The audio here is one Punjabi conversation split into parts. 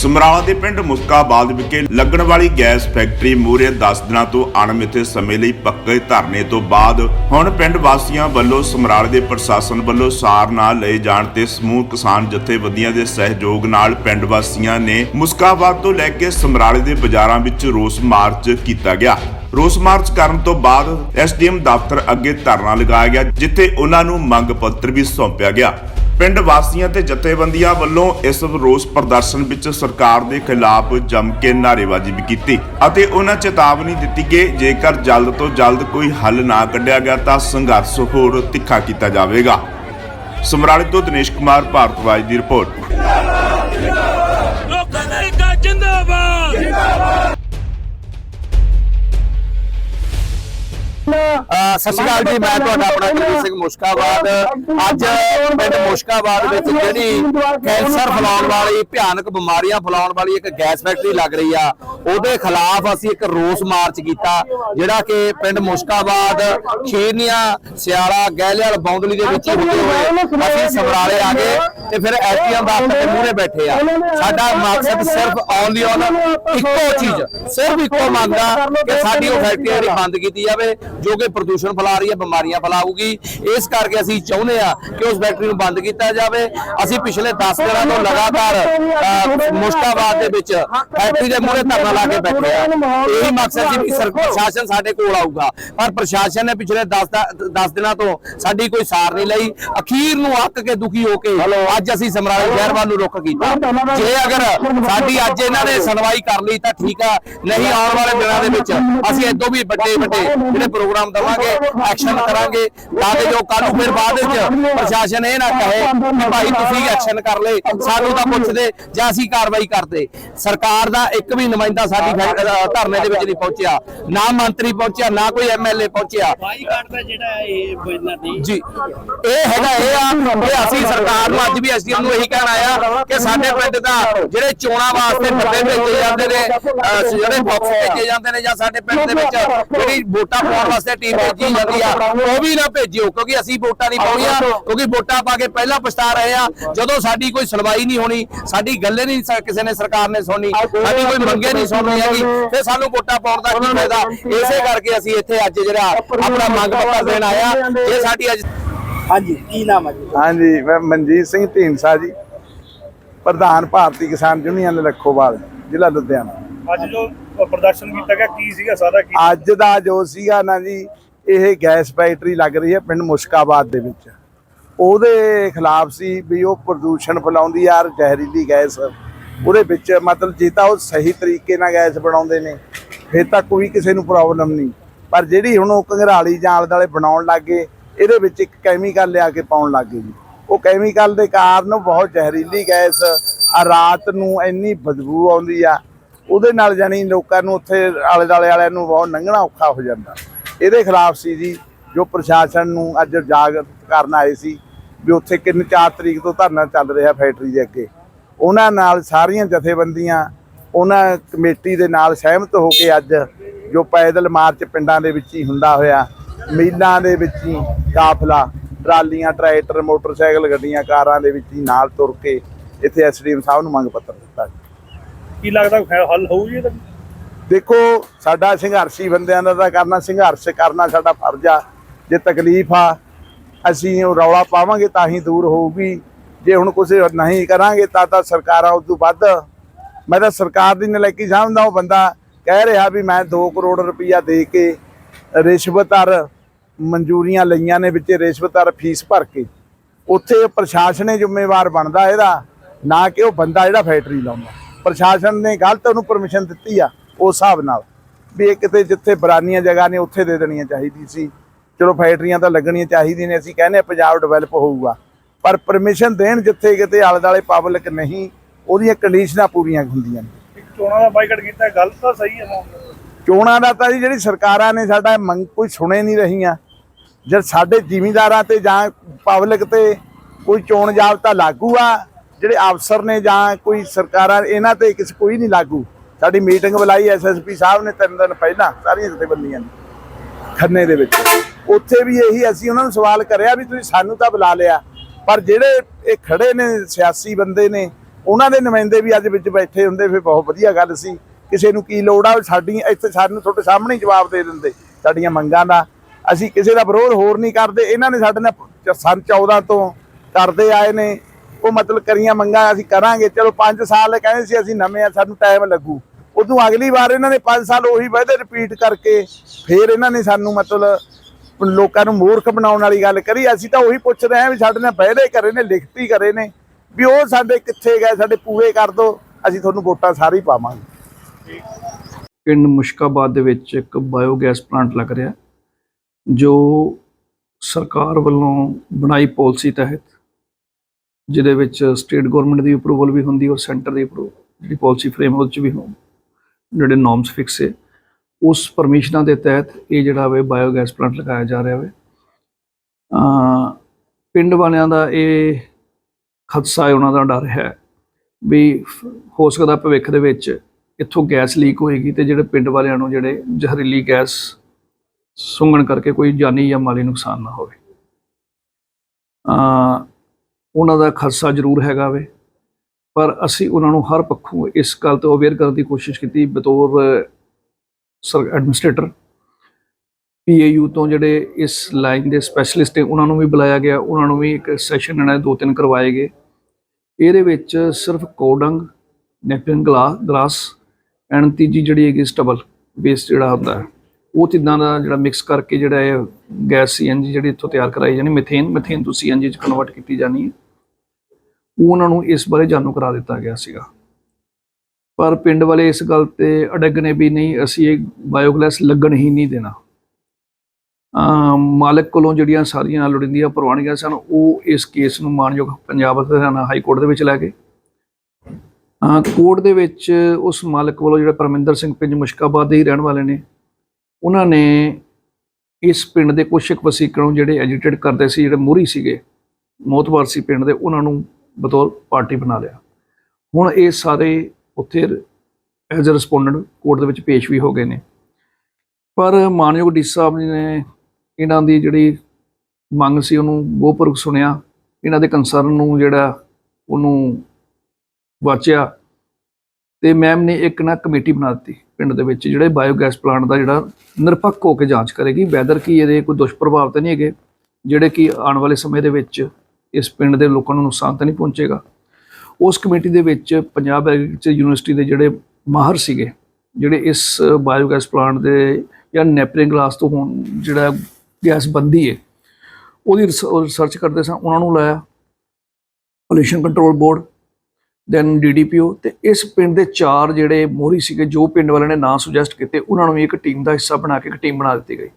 ਸਮਰਾਲਾ ਦੇ ਪਿੰਡ ਮੁਸਕਾਬਾਦ ਵਿਖੇ ਲੱਗਣ ਵਾਲੀ ਗੈਸ ਫੈਕਟਰੀ ਮੂਰੇ 10 ਦਿਨਾਂ ਤੋਂ ਅਣਮਿੱਥੇ ਸਮੇਂ ਲਈ ਪੱਕੇ ਧਰਨੇ ਤੋਂ ਬਾਅਦ ਹੁਣ ਪਿੰਡ ਵਾਸੀਆਂ ਵੱਲੋਂ ਸਮਰਾਲੇ ਦੇ ਪ੍ਰਸ਼ਾਸਨ ਵੱਲੋਂ ਸਾਰ ਨਾ ਲਏ ਜਾਣ ਤੇ ਸਮੂਹ ਕਿਸਾਨ ਜਥੇਬੰਦੀਆਂ ਦੇ ਸਹਿਯੋਗ ਨਾਲ ਪਿੰਡ ਵਾਸੀਆਂ ਨੇ ਮੁਸਕਾਬਾਦ ਤੋਂ ਲੈ ਕੇ ਸਮਰਾਲੇ ਦੇ ਬਾਜ਼ਾਰਾਂ ਵਿੱਚ ਰੋਸ ਮਾਰਚ ਕੀਤਾ ਗਿਆ। ਰੋਸ ਮਾਰਚ ਕਰਨ ਤੋਂ ਬਾਅਦ ਐਸਡੀਐਮ ਦਫ਼ਤਰ ਅੱਗੇ ਧਰਨਾ ਲਗਾਇਆ ਗਿਆ, ਜਿੱਥੇ ਉਹਨਾਂ ਨੂੰ ਮੰਗ ਪੱਤਰ ਵੀ ਸੌਂਪਿਆ ਗਿਆ। ਪਿੰਡ ਵਾਸੀਆਂ ਤੇ ਜਥੇਬੰਦੀਆਂ ਵੱਲੋਂ ਇਸ ਰੋਸ ਪ੍ਰਦਰਸ਼ਨ ਵਿੱਚ ਸਰਕਾਰ ਦੇ ਖਿਲਾਫ ਜੰਮ ਕੇ ਨਾਅਰੇਬਾਜ਼ੀ ਵੀ ਕੀਤੀ ਅਤੇ ਉਹਨਾਂ ਚੇਤਾਵਨੀ ਦਿੱਤੀ ਕਿ ਜੇਕਰ ਜਲਦ ਤੋਂ ਜਲਦ ਕੋਈ ਹੱਲ ਨਾ ਕੱਢਿਆ ਗਿਆ ਤਾਂ ਸੰਘਰਸ਼ ਹੋਰ ਤਿੱਖਾ ਕੀਤਾ ਜਾਵੇਗਾ। ਸਮਰਾਲੇ ਤੋਂ ਦਿਨੇਸ਼ ਕੁਮਾਰ ਭਾਰਤਵਾਜ ਦੀ ਰਿਪੋਰਟ। ਅਹ, ਸਤਿ ਸ਼੍ਰੀ ਅਕਾਲ ਜੀ, ਮੈਂ ਤੁਹਾਡਾ ਆਪਣਾ ਕੁਲਦੀਪ ਸਿੰਘ ਮੁਸ਼ਕਾਬਾਦ। ਅੱਜ ਪਿੰਡ ਮੁਸ਼ਕਾਬਾਦ ਵਿੱਚ ਜਿਹੜੀ ਕੈਂਸਰ ਫੈਲਾਉਣ ਵਾਲੀ, ਭਿਆਨਕ ਬਿਮਾਰੀਆਂ ਫੈਲਾਉਣ ਵਾਲੀ ਇੱਕ ਗੈਸ ਫੈਕਟਰੀ ਲੱਗ ਰਹੀ ਆ। ਉਹਦੇ ਖਿਲਾਫ ਅਸੀਂ ਇੱਕ ਰੋਸ ਮਾਰਚ ਕੀਤਾ, ਜਿਹੜਾ ਕਿ ਪਿੰਡ ਮੁਸ਼ਕਾਬਾਦ, ਖੀਰਨੀਆਂ, ਸਿਆਲਾ, ਗਹਿਲਿਆਲ, ਬੌਂਦਲੀ ਦੇ ਵਿੱਚ ਹੁੰਦੇ ਹੋਏ ਅਸੀਂ ਸਮਰਾਲੇ ਆ ਗਏ ਤੇ ਫਿਰ ਐਸਪੀਐਮ ਦਫ਼ਤਰ ਦੇ ਮੂਹਰੇ ਬੈਠੇ ਆ। ਸਾਡਾ ਮਕਸਦ ਸਿਰਫ ਓਨਲੀ ਔਨ ਇੱਕੋ ਚੀਜ਼, ਸਿਰਫ ਇੱਕੋ ਮੰਗ ਆ ਕਿ ਸਾਡੀ ਉਹ ਫੈਕਟਰੀ ਜਿਹੜੀ ਬੰਦ ਕੀਤੀ ਜਾਵੇ। ਜੋ ਕਿ ਪ੍ਰਦੂਸ਼ਣ ਫੈਲਾ ਰਹੀ ਹੈ ਬਿਮਾਰੀਆਂ ਫੈਲਾਊਗੀ। ਇਸ ਕਰਕੇ ਅਸੀਂ ਚਾਹੁੰਦੇ ਆ ਕਿ ਉਸ ਫੈਕਟਰੀ ਨੂੰ ਬੰਦ ਕੀਤਾ ਜਾਵੇ। ਅਸੀਂ ਪਿਛਲੇ 10 ਦਿਨਾਂ ਤੋਂ ਲਗਾਤਾਰ ਮੁਸ਼ਕਾਬਾਦ ਦੇ ਵਿੱਚ ਫੈਕਟਰੀ ਦੇ ਮੂਹਰੇ ਧਰਨਾ ਲਾ ਕੇ ਬੈਠੇ ਆ ਇਹੀ ਮਕਸਦ ਸੀ ਕਿ ਪ੍ਰਸ਼ਾਸਨ ਸਾਡੇ ਕੋਲ ਆਊਗਾ। ਪਰ ਪ੍ਰਸ਼ਾਸਨ ਨੇ ਪਿਛਲੇ 10 10 ਦਿਨਾਂ ਤੋਂ ਸਾਡੀ ਕੋਈ ਸਾਰ ਨਹੀਂ ਲਈ। ਅਖੀਰ ਨੂੰ ਅੱਕ ਕੇ ਦੁਖੀ ਹੋ ਕੇ ਅੱਜ ਅਸੀਂ ਸਮਰਾਲੇ ਸ਼ਹਿਰ ਵੱਲ ਨੂੰ ਰੁਖ ਕੀਤਾ ਜੇ ਅਗਰ ਸਾਡੀ ਅੱਜ ਇਹਨਾਂ ਨੇ ਸੁਣਵਾਈ ਕਰ ਲਈ ਤਾਂ ਠੀਕ ਆ। ਨਹੀਂ ਆਉਣ ਵਾਲੇ ਦਿਨਾਂ ਦੇ ਵਿੱਚ ਅਸੀਂ ਇਦੋਂ ਵੀ ਵੱਡੇ ਵੱਡੇ ਜਿਹੜੇ ਪ੍ਰੋਗਰਾਮ ਦਵਾਂਗੇ ਐਕਸ਼ਨ ਕਰਾਂਗੇ ਤਾਂ ਕਿ ਜੋ ਕੱਲ ਨੂੰ ਫਿਰ ਬਾਅਦ ਵਿੱਚ ਪ੍ਰਸ਼ਾਸਨ ਇਹ ਨਾ ਕਹੇ ਕਿ ਭਾਈ ਤੁਸੀਂ ਐਕਸ਼ਨ ਕਰ ਲਏ ਸਾਨੂੰ ਤਾਂ ਪੁੱਛਦੇ ਜਾਂ ਅਸੀਂ ਕਾਰਵਾਈ ਕਰਦੇ। ਸਰਕਾਰ ਦਾ ਇੱਕ ਵੀ ਨੁਮਾਇੰਦਾ ਸਾਡੀ ਧਰਨੇ ਦੇ ਵਿੱਚ ਨਹੀਂ ਪਹੁੰਚਿਆ ਨਾ ਮੰਤਰੀ ਪਹੁੰਚਿਆ ਨਾ ਕੋਈ ਐਮਐਲਏ ਪਹੁੰਚਿਆ। ਬਾਈਕਾਟ ਦਾ ਜਿਹੜਾ ਇਹ ਬਜਨਾ ਦੀ ਜੀ ਇਹ ਹੈਗਾ ਇਹ ਆ ਕਿ ਅਸੀਂ ਸਰਕਾਰ ਨੂੰ ਅੱਜ ਵੀ ਐਸਡੀਐਮ ਨੂੰ ਇਹੀ ਕਹਿਣ ਆਇਆ ਕਿ ਸਾਡੇ ਪਿੰਡ ਦਾ ਜਿਹੜੇ ਚੋਣਾਂ ਵਾਸਤੇ ਡੱਬੇ ਭੇਜੇ ਜਾਂਦੇ ਨੇ ਜਿਹੜੇ ਬਾਕਸ ਭੇਜੇ ਜਾਂਦੇ ਨੇ ਜਾਂ ਸਾਡੇ ਪਿੰਡ ਦੇ ਵਿੱਚ ਜਿਹੜੀ ਵੋਟਾਂ ਪਾਉਣ ਵਾਸਤੇ ਟੀਮ ਭੇਜੀ ਜਾਂਦੀ ਆ। ਉਹ ਵੀ ਨਾ ਭੇਜਿਓ ਕਿਉਂਕਿ ਅਸੀਂ ਵੋਟਾਂ ਨਹੀਂ ਪਾਉਣੀਆਂ ਕਿਉਂਕਿ ਵੋਟਾਂ ਪਾ ਕੇ ਪਹਿਲਾਂ ਪਛਤਾ ਰਹੇ ਆ। ਜਦੋਂ ਸਾਡੀ ਕੋਈ ਸੁਣਵਾਈ ਨਹੀਂ ਹੋਣੀ ਸਾਡੀ ਗੱਲੇ ਨਹੀਂ ਕਿਸੇ ਨੇ ਸਰਕਾਰ ਨੇ ਸੁਣਨੀ ਸਾਡੀ ਕੋਈ ਮੰਗੇ ਨਹੀਂ ਸੁਣਨੀ ਹੈਗੀ ਤੇ ਸਾਨੂੰ ਵੋਟਾਂ ਪਾਉਣ ਦਾ ਕੀ ਫਾਇਦਾ? ਇਸੇ ਕਰਕੇ ਅਸੀਂ ਇੱਥੇ ਅੱਜ ਜਿਹੜਾ ਆਪਣਾ ਮੰਗ ਪੱਤਰ ਦੇਣ ਆਇਆ ਇਹ ਸਾਡੀ ਅੱਜ ਹਾਂਜੀ ਕੀ ਨਾਮ ਹੈ ਜੀ? ਹਾਂਜੀ ਮੈਂ ਮਨਜੀਤ ਸਿੰਘ ਢੀਂਡਸਾ ਜੀ ਪ੍ਰਧਾਨ ਭਾਰਤੀ ਕਿਸਾਨ ਯੂਨੀਅਨ ਲਖੋਵਾਲ ਜ਼ਿਲ੍ਹਾ ਲੁਧਿਆਣਾ। ਅੱਜ ਜੋ ਪ੍ਰਦਰਸ਼ਨ ਕੀਤਾ ਗਿਆ, ਕੀ ਸੀਗਾ ਸਾਰਾ ਕੀ? ਅੱਜ ਦਾ ਜੋ ਸੀਗਾ ਨਾ ਜੀ, ਇਹ ਗੈਸ ਫੈਕਟਰੀ ਲੱਗ ਰਹੀ ਹੈ ਪਿੰਡ ਮੁਸ਼ਕਾਬਾਦ ਦੇ ਵਿੱਚ। ਉਹਦੇ ਖਿਲਾਫ ਸੀ ਵੀ ਉਹ ਪ੍ਰਦੂਸ਼ਣ ਫੈਲਾਉਂਦੀ ਆ, ਜ਼ਹਿਰੀਲੀ ਗੈਸ। ਉਹਦੇ ਵਿੱਚ ਮਤਲਬ ਜੇ ਤਾਂ ਉਹ ਸਹੀ ਤਰੀਕੇ ਨਾਲ ਗੈਸ ਬਣਾਉਂਦੇ ਨੇ, ਫਿਰ ਤਾਂ ਕੋਈ ਕਿਸੇ ਨੂੰ ਪ੍ਰੋਬਲਮ ਨਹੀਂ। ਪਰ ਜਿਹੜੀ ਹੁਣ ਉਹ ਘੰਗਰਾਲੀ ਜਾਂ ਆਲੇ ਦੁਆਲੇ ਬਣਾਉਣ ਲੱਗੇ ਇਹਦੇ ਵਿੱਚ ਇੱਕ ਕੈਮੀਕਲ ਲਿਆ ਕੇ ਪਾਉਣ ਲੱਗੇ ਜੀ। ਉਹ ਕੈਮੀਕਲ ਦੇ ਕਾਰਨ ਬਹੁਤ ਜ਼ਹਿਰੀਲੀ ਗੈਸ ਆ, ਰਾਤ ਨੂੰ ਇੰਨੀ ਬਦਬੂ ਆਉਂਦੀ ਆ ਉਹਦੇ ਨਾਲ ਜਾਨੀ ਲੋਕਾਂ ਨੂੰ ਉੱਥੇ ਆਲੇ ਦਾਲੇ ਵਾਲਿਆਂ ਨੂੰ ਬਹੁਤ ਲੰਘਣਾ ਔਖਾ ਹੋ ਜਾਂਦਾ। ਇਹਦੇ ਖਿਲਾਫ ਸੀ ਜੀ, ਜੋ ਪ੍ਰਸ਼ਾਸਨ ਨੂੰ ਅੱਜ ਜਾਗਰਤ ਕਰਨ ਆਏ ਸੀ ਵੀ ਉੱਥੇ ਕਿੰਨ 4 ਤਰੀਕ ਤੋਂ ਧਰਨਾ ਚੱਲ ਰਿਹਾ ਫੈਕਟਰੀ ਦੇ ਅੱਗੇ। ਉਹਨਾਂ ਨਾਲ ਸਾਰੀਆਂ ਜਥੇਬੰਦੀਆਂ, ਉਹਨਾਂ ਕਮੇਟੀ ਦੇ ਨਾਲ ਸਹਿਮਤ ਹੋ ਕੇ ਅੱਜ ਜੋ ਪੈਦਲ ਮਾਰਚ ਪਿੰਡਾਂ ਦੇ ਵਿੱਚ ਹੀ ਹੁੰਦਾ ਹੋਇਆ, ਮੀਲਾਂ ਦੇ ਵਿੱਚ ਹੀ ਕਾਫਲਾ, ਟਰਾਲੀਆਂ, ਟਰੈਕਟਰ, ਮੋਟਰਸਾਈਕਲ, ਗੱਡੀਆਂ, ਕਾਰਾਂ ਦੇ ਵਿੱਚ ਹੀ ਨਾਲ ਤੁਰ ਕੇ ਇੱਥੇ ਐਸਡੀਐਮ ਸਾਹਿਬ ਨੂੰ ਮੰਗ ਪੱਤਰ ਦਿੱਤਾ ਕੀ ਲੱਗਦਾ ਖੈ- ਹੱਲ ਹੋਊ ਜੀ ਇਹਦਾ? ਦੇਖੋ, ਸਾਡਾ ਸੰਘਰਸ਼ੀ ਬੰਦਿਆਂ ਦਾ ਤਾਂ ਕਰਨਾ, ਸੰਘਰਸ਼ ਕਰਨਾ ਸਾਡਾ ਫਰਜ਼ ਆ। ਜੇ ਤਕਲੀਫ ਆ, ਅਸੀਂ ਉਹ ਰੌਲਾ ਪਾਵਾਂਗੇ ਤਾਂ ਹੀ ਦੂਰ ਹੋਊਗੀ। ਜੇ ਹੁਣ ਕੁਝ ਨਹੀਂ ਕਰਾਂਗੇ ਤਾਂ ਤਾਂ ਸਰਕਾਰਾਂ ਉਸ ਤੋਂ ਵੱਧ ਮੈਂ ਤਾਂ ਸਰਕਾਰ ਦੀ ਨਲਾਇਕੀ ਸਮਝਦਾ, ਉਹ ਬੰਦਾ ਕਹਿ ਰਿਹਾ ਵੀ ਮੈਂ 2 ਕਰੋੜ ਰੁਪਈਆ ਦੇ ਕੇ ਰਿਸ਼ਵਤਰ ਮਨਜ਼ੂਰੀਆਂ ਲਈਆਂ ਨੇ ਵਿੱਚ ਰਿਸ਼ਵਤਰ ਫੀਸ ਭਰ ਕੇ। ਉੱਥੇ ਪ੍ਰਸ਼ਾਸਨ ਜ਼ਿੰਮੇਵਾਰ ਬਣਦਾ ਇਹਦਾ, ਨਾ ਕਿ ਉਹ ਬੰਦਾ ਜਿਹੜਾ ਫੈਕਟਰੀ ਲਾਉਂਦਾ। ਪ੍ਰਸ਼ਾਸਨ ਨੇ ਗਲਤ ਉਹਨੂੰ ਪਰਮਿਸ਼ਨ ਦਿੱਤੀ ਆ ਉਸ ਹਿਸਾਬ ਨਾਲ। ਵੀ ਇਹ ਕਿਤੇ ਜਿੱਥੇ ਬਰਾਨੀਆਂ ਜਗ੍ਹਾ ਨੇ ਉੱਥੇ ਦੇ ਦੇਣੀਆਂ ਚਾਹੀਦੀ ਸੀ। ਚਲੋ ਫੈਕਟਰੀਆਂ ਤਾਂ ਲੱਗਣੀਆਂ ਚਾਹੀਦੀਆਂ ਨੇ ਅਸੀਂ ਕਹਿੰਦੇ ਪੰਜਾਬ ਡਿਵੈਲਪ ਹੋਊਗਾ। ਪਰ ਪਰਮਿਸ਼ਨ ਦੇਣ ਜਿੱਥੇ ਕਿਤੇ ਆਲੇ ਦੁਆਲੇ ਪਬਲਿਕ ਨਹੀਂ ਉਹਦੀਆਂ ਕੰਡੀਸ਼ਨਾਂ ਪੂਰੀਆਂ ਹੁੰਦੀਆਂ ਨੇ। ਚੋਣਾਂ ਦਾ ਬਾਈਕਾਟ ਕੀਤਾ ਗੱਲ ਤਾਂ ਸਹੀ ਹੈ ਚੋਣਾਂ ਦਾ ਤਾਂ ਜੀ ਜਿਹੜੀ ਸਰਕਾਰਾਂ ਨੇ ਸਾਡਾ ਮੰਗ ਕੋਈ ਸੁਣੇ ਨਹੀਂ ਰਹੀਆਂ। ਜਦ ਸਾਡੇ ਜ਼ਿਮੀਂਦਾਰਾਂ ਤੇ ਜਾਂ ਪਬਲਿਕ ਤੇ ਕੋਈ ਚੋਣ ਜਾਬਤਾ ਲਾਗੂ ਆ ਜਿਹੜੇ ਅਫਸਰ ਨੇ ਜਾਂ ਕੋਈ ਸਰਕਾਰਾਂ, ਇਹਨਾਂ ਤੇ ਕਿਸ ਕੋਈ ਨਹੀਂ ਲਾਗੂ। ਸਾਡੀ ਮੀਟਿੰਗ ਬੁਲਾਈ ਐਸਐਸਪੀ ਸਾਹਿਬ ਨੇ ਤਿੰਨ ਦਿਨ ਪਹਿਲਾਂ, ਸਾਰੀਆਂ ਜਥੇਬੰਦੀਆਂ ਨੇ, ਖੰਨੇ ਦੇ ਵਿੱਚ। ਉੱਥੇ ਵੀ ਇਹੀ ਅਸੀਂ ਉਹਨਾਂ ਨੂੰ ਸਵਾਲ ਕਰਿਆ ਵੀ ਤੁਸੀਂ ਸਾਨੂੰ ਤਾਂ ਬੁਲਾ ਲਿਆ, ਪਰ ਜਿਹੜੇ ਇਹ ਖੜੇ ਨੇ, ਸਿਆਸੀ ਬੰਦੇ ਨੇ, ਉਹਨਾਂ ਦੇ ਨੁਮਾਇੰਦੇ ਵੀ ਅੱਜ ਵਿੱਚ ਬੈਠੇ ਹੁੰਦੇ, ਫਿਰ ਬਹੁਤ ਵਧੀਆ ਗੱਲ ਸੀ। ਕਿਸੇ ਨੂੰ ਕੀ ਲੋੜ ਆ ਸਾਡੀ ਇੱਥੇ ਸਾਨੂੰ ਤੁਹਾਡੇ ਸਾਹਮਣੇ ਜਵਾਬ ਦੇ ਦਿੰਦੇ, ਸਾਡੀਆਂ ਮੰਗਾਂ ਦਾ। ਅਸੀਂ ਕਿਸੇ ਦਾ ਵਿਰੋਧ ਹੋਰ ਨਹੀਂ ਕਰਦੇ, ਇਹਨਾਂ ਨੇ ਸਾਡੇ ਨਾਲ ਚ- 14 ਤੋਂ ਕਰਦੇ ਆਏ ਨੇ ਉਹ ਮਤਲਬ ਕਰੀਆਂ ਮੰਗਾਂ ਅਸੀਂ ਕਰਾਂਗੇ। ਚਲੋ 5 ਸਾਲ ਕਹਿੰਦੇ ਸੀ ਅਸੀਂ ਨਵੇਂ ਆ, ਸਾਨੂੰ ਟਾਈਮ ਲੱਗੂ। ਉਦੋਂ ਅਗਲੀ ਵਾਰ ਇਹਨਾਂ ਨੇ 5 ਸਾਲ ਉਹੀ ਵਾਅਦੇ ਰਿਪੀਟ ਕਰਕੇ ਫਿਰ ਇਹਨਾਂ ਨੇ ਸਾਨੂੰ ਮਤਲਬ ਲੋਕਾਂ ਨੂੰ ਮੂਰਖ ਬਣਾਉਣ ਵਾਲੀ ਗੱਲ ਕਰੀ। ਅਸੀਂ ਤਾਂ ਉਹੀ ਪੁੱਛ ਰਹੇ ਹਾਂ ਵੀ ਸਾਡੇ ਨਾਲ ਵਾਅਦੇ ਕਰੇ ਨੇ, ਲਿਖਤੀ ਕਰੇ ਨੇ ਵੀ ਉਹ ਸਾਡੇ ਕਿੱਥੇ ਗਏ, ਸਾਡੇ ਪੂਰੇ ਕਰ ਦੋ, ਅਸੀਂ ਤੁਹਾਨੂੰ ਵੋਟਾਂ ਸਾਰੀ ਪਾਵਾਂਗੇ। ਪਿੰਡ ਮੁਸ਼ਕਾਬਾਦ ਦੇ ਵਿੱਚ ਇੱਕ ਬਾਇਓਗੈਸ ਪਲਾਂਟ ਲੱਗ ਰਿਹਾ, ਜੋ ਸਰਕਾਰ ਵੱਲੋਂ ਬਣਾਈ ਪਾਲਿਸੀ ਤਹਿਤ ਜਿਹਦੇ ਵਿੱਚ ਸਟੇਟ ਗਵਰਨਮੈਂਟ ਦੀ ਅਪਰੂਵਲ ਵੀ ਹੁੰਦੀ ਔਰ ਸੈਂਟਰ ਦੀ ਅਪਰੂਵਲ ਜਿਹੜੀ ਪਾਲਿਸੀ ਫਰੇਮਵਰਕ ਚ ਵੀ ਹੋ ਜਿਹੜੇ ਨਾਰਮਸ ਫਿਕਸ ਹੈ, ਉਸ ਪਰਮਿਸ਼ਨਾਂ ਦੇ ਤਹਿਤ ਇਹ ਜਿਹੜਾ ਵੇ ਬਾਇਓਗੈਸ ਪਲਾਂਟ ਲਗਾਇਆ ਜਾ ਰਿਹਾ ਵੇ। ਅ ਪਿੰਡ ਵਾਲਿਆਂ ਦਾ ਇਹ ਖਦਸ਼ਾ ਹੈ, ਉਹਨਾਂ ਦਾ ਡਰ ਹੈ ਵੀ ਹੋ ਸਕਦਾ ਭਵਿੱਖ ਦੇ ਵਿੱਚ ਇੱਥੋਂ ਗੈਸ ਲੀਕ ਹੋਏਗੀ ਤੇ ਜਿਹੜੇ ਪਿੰਡ ਵਾਲਿਆਂ ਨੂੰ ਜਿਹੜੇ ਜ਼ਹਿਰੀਲੀ ਗੈਸ ਸੁੰਘਣ ਕਰਕੇ ਕੋਈ ਜਾਨੀ ਜਾਂ ਮਾਲੀ ਨੁਕਸਾਨ ਨਾ ਹੋਵੇ। ਆ ਉਹਨਾਂ ਦਾ ਖਦਸ਼ਾ ਜ਼ਰੂਰ ਹੈਗਾ ਵੇ। ਪਰ ਅਸੀਂ ਉਹਨਾਂ ਨੂੰ ਹਰ ਪੱਖੋਂ ਇਸ ਗੱਲ ਤੋਂ ਅਵੇਅਰ ਕਰਨ ਦੀ ਕੋਸ਼ਿਸ਼ ਕੀਤੀ ਬਤੌਰ ਸਰ ਐਡਮਿਨਿਸਟ੍ਰੇਟਰ। ਪੀਏਯੂ ਤੋਂ ਜਿਹੜੇ ਇਸ ਲਾਈਨ ਦੇ ਸਪੈਸ਼ਲਿਸਟ ਨੇ ਉਹਨਾਂ ਨੂੰ ਵੀ ਬੁਲਾਇਆ ਗਿਆ, ਉਹਨਾਂ ਨੂੰ ਵੀ ਇੱਕ ਸੈਸ਼ਨ ਇਹਨਾਂ ਦੋ ਤਿੰਨ ਕਰਵਾਏ ਗਏ। ਇਹਦੇ ਵਿੱਚ ਸਿਰਫ ਕੋਡੰਗ, ਨੈਪਕਿਨ ਗਲਾਸ, ਐਂਡ ਤੀਜੀ ਜਿਹੜੀ ਹੈਗੀ ਸਟਬਲ ਬੇਸ ਜਿਹੜਾ ਹੁੰਦਾ ਹੈ। ਉਹ ਚੀਜ਼ਾਂ ਦਾ ਜਿਹੜਾ ਮਿਕਸ ਕਰਕੇ ਜਿਹੜਾ ਇਹ ਗੈਸ ਸੀਐਨਜੀ ਜਿਹੜੀ ਇੱਥੋਂ ਤਿਆਰ ਕਰਾਈ ਜਾਣੀ ਮਿਥੇਨ ਮਿਥੇਨ ਤੋਂ ਸੀਐਨਜੀ ਚ ਕਨਵਰਟ ਕੀਤੀ ਜਾਣੀ ਹੈ। ਉਹ ਉਹਨਾਂ ਨੂੰ ਇਸ ਬਾਰੇ ਜਾਣੂ ਕਰਾ ਦਿੱਤਾ ਗਿਆ ਸੀਗਾ। ਪਰ ਪਿੰਡ ਵਾਲੇ ਇਸ ਗੱਲ ਤੇ ਅੜਗ ਨੇ ਵੀ ਨਹੀਂ, ਅਸੀਂ ਇਹ ਬਾਇਓਗੈਸ ਲੱਗਣ ਹੀ ਨਹੀਂ ਦੇਣਾ। ਮਾਲਕ ਕੋਲੋਂ ਜਿਹੜੀਆਂ ਸਾਰੀਆਂ ਲੋੜੀਂਦੀਆਂ ਪ੍ਰਵਾਨਗੀਆਂ ਸਨ, ਉਹ ਇਸ ਕੇਸ ਨੂੰ ਮਾਨਯੋਗ ਪੰਜਾਬ ਅਤੇ ਹਰਿਆਣਾ ਹਾਈ ਕੋਰਟ ਦੇ ਵਿੱਚ ਲੈ ਗਏ। ਕੋਰਟ ਦੇ ਵਿੱਚ ਉਸ ਮਾਲਕ ਵੱਲੋਂ ਜਿਹੜਾ ਪਰਮਿੰਦਰ ਸਿੰਘ ਪਿੰਜ ਮੁਸ਼ਕਾਬਾਦ ਦੇ ਹੀ ਰਹਿਣ ਵਾਲੇ ਨੇ ਉਹਨਾਂ ਨੇ ਇਸ ਪਿੰਡ ਦੇ ਕੁਛ ਇੱਕ ਵਸੀਕਾਂ ਨੂੰ ਜਿਹੜੇ ਐਜੀਟੇਟ ਕਰਦੇ ਸੀ, ਜਿਹੜੇ ਮੋਹਰੀ ਸੀਗੇ, ਮੋਤਬਾਰ ਸੀ ਪਿੰਡ ਦੇ, ਉਹਨਾਂ ਨੂੰ ਬਤੌਰ ਪਾਰਟੀ ਬਣਾ ਲਿਆ। ਹੁਣ ਇਹ ਸਾਰੇ ਉੱਥੇ ਐਜ਼ ਅ ਰਿਸਪੋਂਡੈਂਟ ਕੋਰਟ ਦੇ ਵਿੱਚ ਪੇਸ਼ ਵੀ ਹੋ ਗਏ ਨੇ। ਪਰ ਮਾਨਯੋਗ ਡੀ ਸਾਹਿਬ ਜੀ ਨੇ ਇਹਨਾਂ ਦੀ ਜਿਹੜੀ ਮੰਗ ਸੀ, ਉਹਨੂੰ ਗੋਪਰਕ ਸੁਣਿਆ। ਇਹਨਾਂ ਦੇ ਕੰਸਰਨ ਨੂੰ ਜਿਹੜਾ ਉਹਨੂੰ ਵਾਚਿਆ। ਤੇ ਮੈਮ ਨੇ ਇੱਕ ਨਾ ਕਮੇਟੀ ਬਣਾ ਦਿੱਤੀ ਪਿੰਡ ਦੇ ਵਿੱਚ, ਜਿਹੜੇ ਬਾਇਓਗੈਸ ਪਲਾਂਟ ਦਾ ਜਿਹੜਾ ਨਿਰਪੱਖ ਹੋ ਕੇ ਜਾਂਚ ਕਰੇਗੀ। ਵੈਦਰ ਕੀ ਇਹਦੇ ਕੋਈ ਦੁਸ਼ਪ੍ਰਭਾਵ ਤਾਂ ਨਹੀਂ ਹੈਗੇ, ਜਿਹੜੇ ਕਿ ਆਉਣ ਵਾਲੇ ਸਮੇਂ ਦੇ ਵਿੱਚ ਇਸ ਪਿੰਡ ਦੇ ਲੋਕਾਂ ਨੂੰ ਨੁਕਸਾਨ ਤਾਂ ਨਹੀਂ ਪਹੁੰਚੇਗਾ। ਉਸ ਕਮੇਟੀ ਦੇ ਵਿੱਚ ਪੰਜਾਬ ਐਗਰੀਕਲਚਰ ਯੂਨੀਵਰਸਿਟੀ ਦੇ ਜਿਹੜੇ ਮਾਹਰ ਸੀਗੇ, ਜਿਹੜੇ ਇਸ ਬਾਇਓਗੈਸ ਪਲਾਂਟ ਦੇ ਜਾਂ ਨੈਪਰਿੰਗ ਗਲਾਸ ਤੋਂ ਹੁਣ ਜਿਹੜਾ ਗੈਸ ਬੰਦੀ ਹੈ ਉਹਦੀ ਰਿਸਰਚ ਕਰਦੇ ਸਾਂ, ਉਹਨਾਂ ਨੂੰ ਲਾਇਆ। Pollution control board then DDPO ਤੇ ਇਸ ਪਿੰਡ ਦੇ ਚਾਰ ਜਿਹੜੇ ਮੋਹਰੀ ਸੀਗੇ, ਜੋ ਪਿੰਡ ਵਾਲਿਆਂ ਨੇ ਨਾਂ ਸੁਜੈਸਟ ਕੀਤੇ, ਉਹਨਾਂ ਨੂੰ ਵੀ ਇੱਕ ਟੀਮ ਦਾ ਹਿੱਸਾ ਬਣਾ ਕੇ ਇੱਕ ਟੀਮ ਬਣਾ ਦਿੱਤੀ ਗਈ।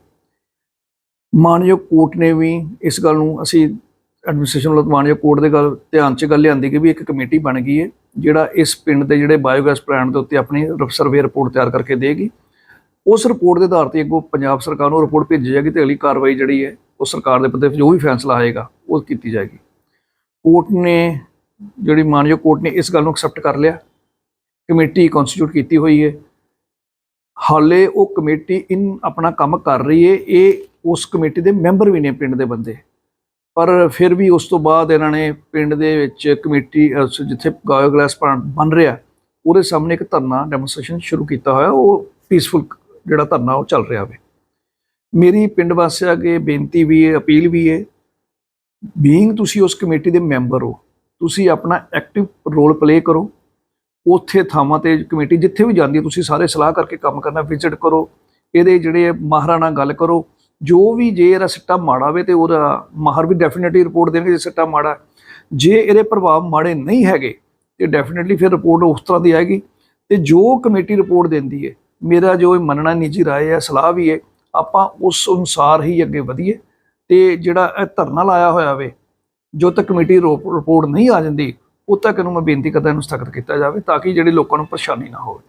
ਮਾਨਯੋਗ ਕੋਰਟ ਨੇ ਵੀ ਇਸ ਗੱਲ ਨੂੰ ਅਸੀਂ ਐਡਮਿਨਿਸਟ੍ਰੇਸ਼ਨ ਵੱਲੋਂ ਮਾਨਯੋਗ ਕੋਰਟ ਦੇ ਗੱਲ, ਧਿਆਨ 'ਚ ਗੱਲ ਲਿਆਂਦੀ ਕਿ ਵੀ ਇੱਕ ਕਮੇਟੀ ਬਣ ਗਈ ਹੈ, ਜਿਹੜਾ ਇਸ ਪਿੰਡ ਦੇ ਜਿਹੜੇ ਬਾਇਓਗੈਸ ਪਲਾਂਟ ਦੇ ਉੱਤੇ ਆਪਣੀ ਸਰਵੇ ਰਿਪੋਰਟ ਤਿਆਰ ਕਰਕੇ ਦੇਗੀ। ਉਸ ਰਿਪੋਰਟ ਦੇ ਆਧਾਰ ਤੇ ਅੱਗੋਂ ਪੰਜਾਬ ਸਰਕਾਰ ਨੂੰ ਰਿਪੋਰਟ ਭੇਜੀ ਜਾਏਗੀ ਤੇ ਅਗਲੀ ਕਾਰਵਾਈ ਜਿਹੜੀ ਹੈ, ਉਹ ਸਰਕਾਰ ਦੇ ਪੱਤੇ ਜੋ ਵੀ ਫੈਸਲਾ ਆਏਗਾ, ਉਹ ਕੀਤੀ ਜਾਏਗੀ। ਕੋਰਟ ਨੇ ਜਿਹੜੀ ਮਾਨਯੋਗ ਕੋਰਟ ਨੇ ਇਸ ਗੱਲ ਨੂੰ ਐਕਸੈਪਟ ਕਰ ਲਿਆ। ਕਮੇਟੀ ਕਨਸਟੀਟਿਊਟ ਕੀਤੀ ਹੋਈ ਹੈ। ਹਾਲੇ ਉਹ ਕਮੇਟੀ ਇਨ ਆਪਣਾ ਕੰਮ ਕਰ ਰਹੀ ਹੈ। ਇਹ ਉਸ ਕਮੇਟੀ ਦੇ ਮੈਂਬਰ ਵੀ ਨੇ ਪਿੰਡ ਦੇ ਬੰਦੇ। ਪਰ ਫਿਰ ਵੀ ਉਸ ਤੋਂ ਬਾਅਦ ਇਹਨਾਂ ਨੇ ਪਿੰਡ ਦੇ ਵਿੱਚ ਕਮੇਟੀ ਜਿੱਥੇ ਬਾਇਓਗੈਸ ਪਲਾਂਟ ਬਣ ਰਿਹਾ, ਉਹਦੇ ਸਾਹਮਣੇ ਇੱਕ ਧਰਨਾ ਡੈਮੋਨਸਟ੍ਰੇਸ਼ਨ ਸ਼ੁਰੂ ਕੀਤਾ ਹੋਇਆ। ਉਹ ਪੀਸਫੁਲ ਜਿਹੜਾ ਧਰਨਾ ਉਹ ਚੱਲ ਰਿਹਾ ਵੇ। ਮੇਰੀ ਪਿੰਡ ਵਾਸੀਆਂ ਅੱਗੇ ਬੇਨਤੀ ਵੀ ਹੈ, ਅਪੀਲ ਵੀ ਹੈ ਬੀਇੰਗ ਤੁਸੀਂ ਉਸ ਕਮੇਟੀ ਦੇ ਮੈਂਬਰ ਹੋ ਤੁਸੀਂ ਆਪਣਾ ਐਕਟਿਵ ਰੋਲ ਪਲੇ ਕਰੋ। ਉੱਥੇ ਥਾਵਾਂ ਤੇ ਕਮੇਟੀ ਜਿੱਥੇ ਵੀ ਜਾਂਦੀ ਹੈ, ਤੁਸੀਂ ਸਾਰੇ ਸਲਾਹ ਕਰਕੇ ਕੰਮ ਕਰਨਾ ਵਿਜ਼ਿਟ ਕਰੋ। ਇਹਦੇ ਜਿਹੜੇ ਮਾਹਰਾਂ ਨਾਲ ਗੱਲ ਕਰੋ। ਜੋ ਵੀ ਜੇ ਇਹਦਾ ਸਿੱਟਾ ਮਾੜਾ ਵੇ ਤੇ ਉਹਦਾ ਮਾਹਰ ਵੀ ਡੈਫੀਨਿਟਲੀ ਰਿਪੋਰਟ ਦੇਣਗੇ ਜੇ ਸਿੱਟਾ ਮਾੜਾ। ਜੇ ਇਹਦੇ ਪ੍ਰਭਾਵ ਮਾੜੇ ਨਹੀਂ ਹੈਗੇ, ਤੇ ਡੈਫੀਨਿਟਲੀ ਫਿਰ ਰਿਪੋਰਟ ਉਸ ਤਰ੍ਹਾਂ ਦੀ ਆਏਗੀ। ਤੇ ਜੋ ਕਮੇਟੀ ਰਿਪੋਰਟ ਦਿੰਦੀ ਹੈ, ਮੇਰਾ ਜੋ ਇਹ ਮੰਨਣਾ ਨਿੱਜੀ ਰਾਏ ਹੈ, ਸਲਾਹ ਵੀ ਹੈ, ਆਪਾਂ ਉਸ ਅਨੁਸਾਰ ਹੀ ਅੱਗੇ ਵਧੀਏ। ਤੇ ਜਿਹੜਾ ਇਹ ਧਰਨਾ ਲਾਇਆ ਹੋਇਆ ਵੇ ਜੋ ਤੱਕ ਕਮੇਟੀ ਰਿਪੋਰਟ ਨਹੀਂ ਆ ਜਾਂਦੀ, ਉਦ ਤੱਕ ਇਹਨੂੰ ਮੈਂ ਬੇਨਤੀ ਕਰਦਾ ਇਹਨੂੰ ਸਖਤ ਕੀਤਾ ਜਾਵੇ ਤਾਂ ਕਿ ਜਿਹੜੇ ਲੋਕਾਂ ਨੂੰ ਪਰੇਸ਼ਾਨੀ ਨਾ ਹੋਵੇ।